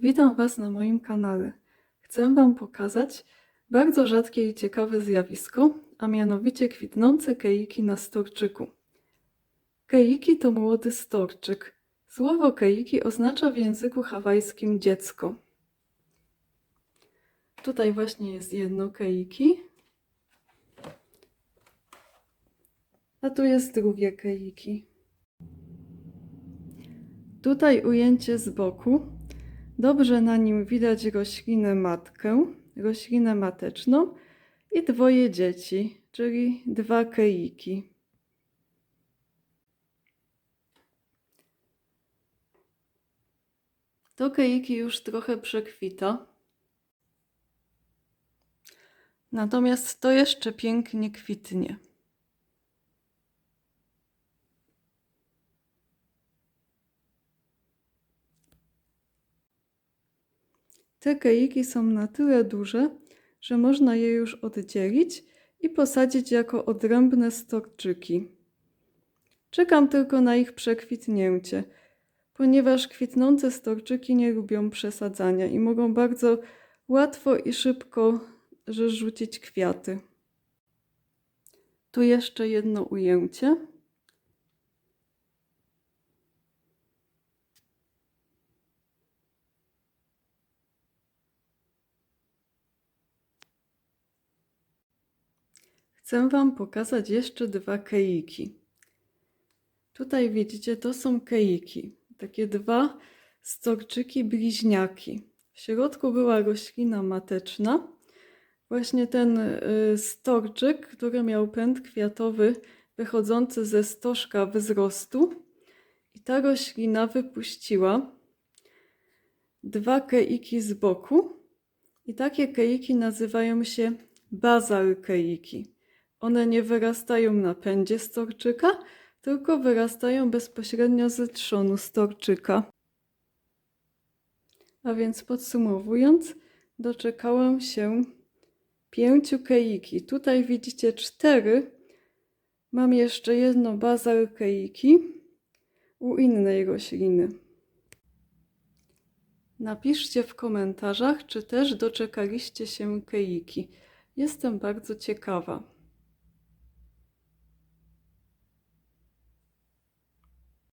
Witam Was na moim kanale. Chcę Wam pokazać bardzo rzadkie i ciekawe zjawisko, a mianowicie kwitnące keiki na storczyku. Keiki to młody storczyk. Słowo keiki oznacza w języku hawajskim dziecko. Tutaj właśnie jest jedno keiki, a tu jest drugie keiki. Tutaj ujęcie z boku. Dobrze na nim widać roślinę matkę, roślinę mateczną i dwoje dzieci, czyli dwa keiki. To keiki już trochę przekwita. Natomiast to jeszcze pięknie kwitnie. Te keiki są na tyle duże, że można je już oddzielić i posadzić jako odrębne storczyki. Czekam tylko na ich przekwitnięcie, ponieważ kwitnące storczyki nie lubią przesadzania i mogą bardzo łatwo i szybko rzucić kwiaty. Tu jeszcze jedno ujęcie. Chcę Wam pokazać jeszcze dwa keiki. Tutaj widzicie, to są keiki. Takie dwa storczyki bliźniaki. W środku była roślina mateczna. Właśnie ten y, storczyk, który miał pęd kwiatowy wychodzący ze stożka wzrostu. I ta roślina wypuściła dwa keiki z boku. I takie keiki nazywają się bazal keiki. One nie wyrastają na pędzie storczyka, tylko wyrastają bezpośrednio z trzonu storczyka. A więc podsumowując, doczekałam się pięciu keiki. Tutaj widzicie cztery. Mam jeszcze jedno bazal keiki u innej rośliny. Napiszcie w komentarzach, czy też doczekaliście się keiki. Jestem bardzo ciekawa.